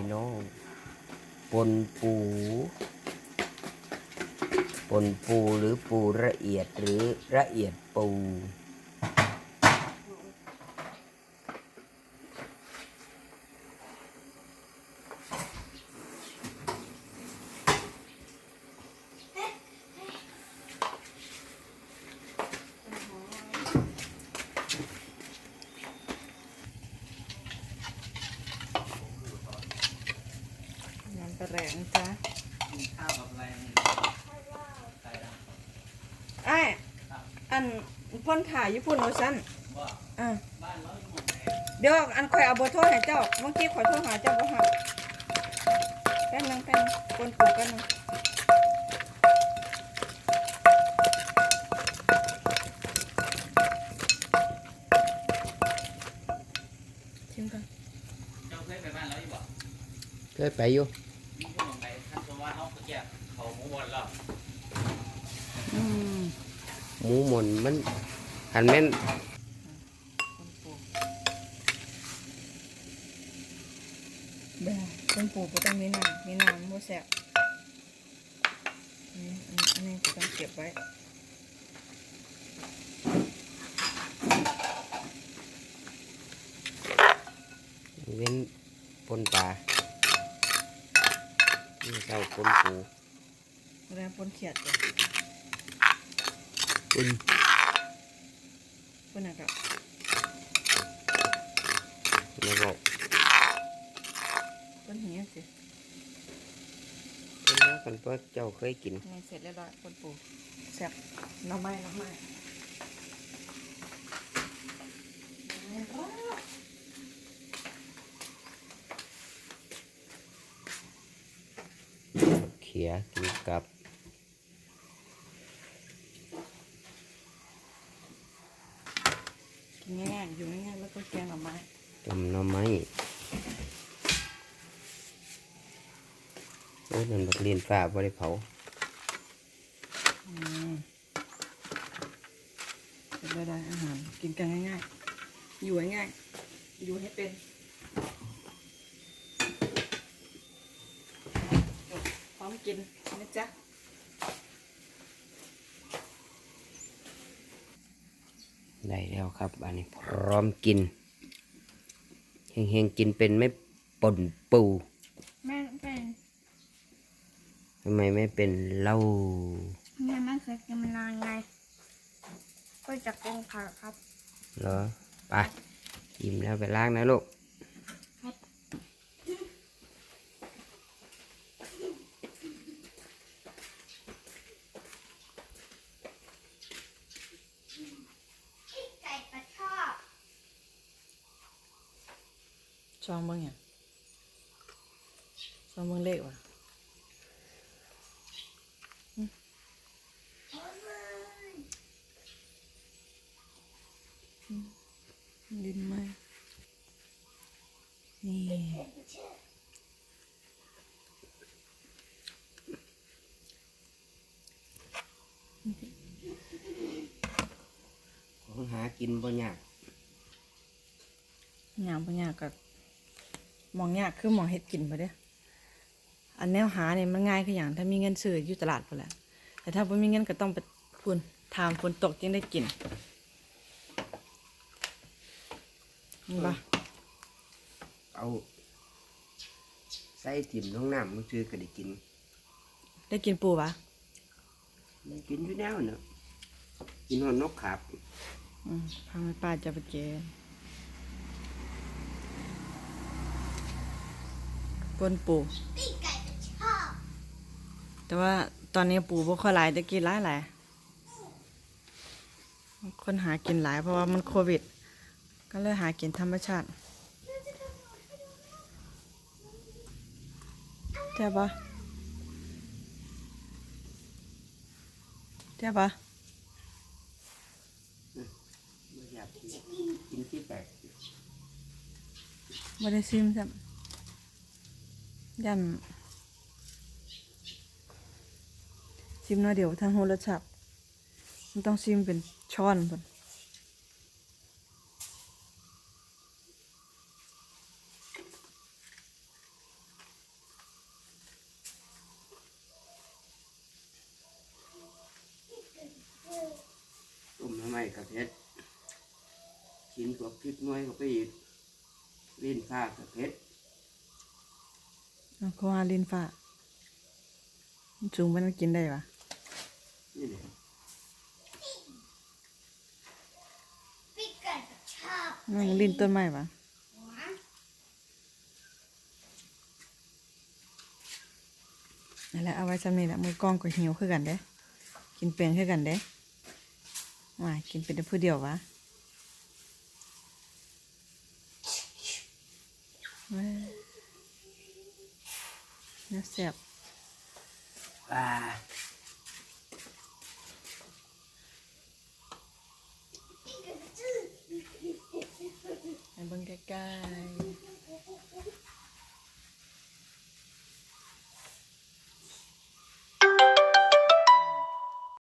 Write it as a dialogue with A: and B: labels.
A: ี่น้องปนปู ปนปูหรือปูละเอียดหรือละเอียดปู
B: น้ำปลาแหลงจ้ะ
C: ข้าวกับอะไรนี่ใส่ได้
B: ไอ้ายอันพ่นถ่ายญี่ปุ่นเอาสั้น
C: ว่า
B: อะ
C: บ้านเราอยู่หมองไหน
B: เดี๋ยวอันคอยเอาเบอร์โทรให้เจ้าเมื่อกี้ขอยโทรหาเจ้าบ่หับแป๊บนึงแป๊บนึงคนปลูกกันงชิมกัน
C: เจ้าเคยไปบ้านเราอยู่บ่
A: เคยไปอยู่
C: มีอยู่ ว่าเขาก็แยกเขาหมูบดแล้ว
B: อืม
A: หมูหมนมันหันแม่น
B: คนปลูกแบบคนปลูกก็ต้องมีน้ำมีน้ำมันบ่แซ่บอันนี้อันนี้อันนี้ก็ต้องเก็บไว้
A: เว้นปนปลา นี่เจ้าปนปู
B: แล้วปนเขียดจ้ะ
A: ปน
B: ปนอะไรกับ
A: แล้วบอก
B: ปนเหียสิ
A: ปนแล้วกันเพราะเจ้าเคยกิน
B: นี่เสร็จเรียบร้อยปนปูแซ่บหน้ำไม้หน้ำไม้
A: เขียกินกับ
B: กินง่ายๆอยู่ง่ายๆแล้วก็แกงหน่อไม้
A: ต้มหน่อไม้โอ้ยนั่นบักเรียนฟ้าบ่ได้เผา
B: อืมเสร็จแล้วได้อาหารกินกันง่ายๆอยู่ง่ายๆอยู่ให้เป็นพร้อม กินนะจ๊ะ
A: ได้แล้วครับอันนี้พร้อมกินเฮงๆกินเป็นไม่ป่นปู
D: แม่เป็น
A: ทำไมไม่เป็นเหล้า
D: แม่ไม่เคยกินมานานไงก็จะกินผักครับ
A: เหรอไปอิ่มแล้วไปล้างนะลูก
D: ครับ ไก่ปลาชอบ
B: ชองเบิ่งอย่างชองเบิ่งเลขว่ะดินไหมนี่
A: ของหากินบ่ยาก
B: ยามปัญญากกับ มองยากคือมองเห็ดกินไปเด้ออันแนวหาเนี่ยมันง่ายคืออย่างถ้ามีเงินซื้ออยู่ตลาดพอแหละแต่ถ้าไม่มีเงินก็ต้องไปพูนทามฝนตกจึงได้กินเห็นปะ
A: เอาใส่ถิ่มลงน้ำมันซื้อก็ได้กิน
B: ได้กินปูปะ
A: ได้กินอยู่แล้วเนาะกินหอนนกขาบ
B: อืมพาแม่ป้าจะไปเจ อปนปู
D: ตีไก่ปลาชอบ
B: แต่ว่าตอนนี้ปูบ่ค่อยหลายแต่กินหลายหลายคนหากินหลายเพราะว่ามันโควิด ก็เลยหากินธรรมชาติเจ้าปะเจ้าปะ
A: บ่อยากกินกินที่แปลก
B: ไม่ได้ซิมซ้ำ ยันชิมน้อยเดี๋ยวทางโหระฉับมันต้องชิมเป็นช้อนก่อนตุ่มทำไม
A: กับเพชรกินกับพริกน้อยกับไปอีกลิ้นข้ากับเพชร
B: เอาเขาว่าลินฟ้ามันสูงมันกินได้ปะ
A: นี่แหละ
D: พี่เกิดชอบ
B: มันลินต้นไม้ปะนั่นแหละเอาไว้สำนี้แหละมือกล้องก็หิวคือกันเด้ กินเปลียงคือกันเด้ว่ากินเป็นแต่ผู้เดียววะ เว้อแสบ
A: อ่า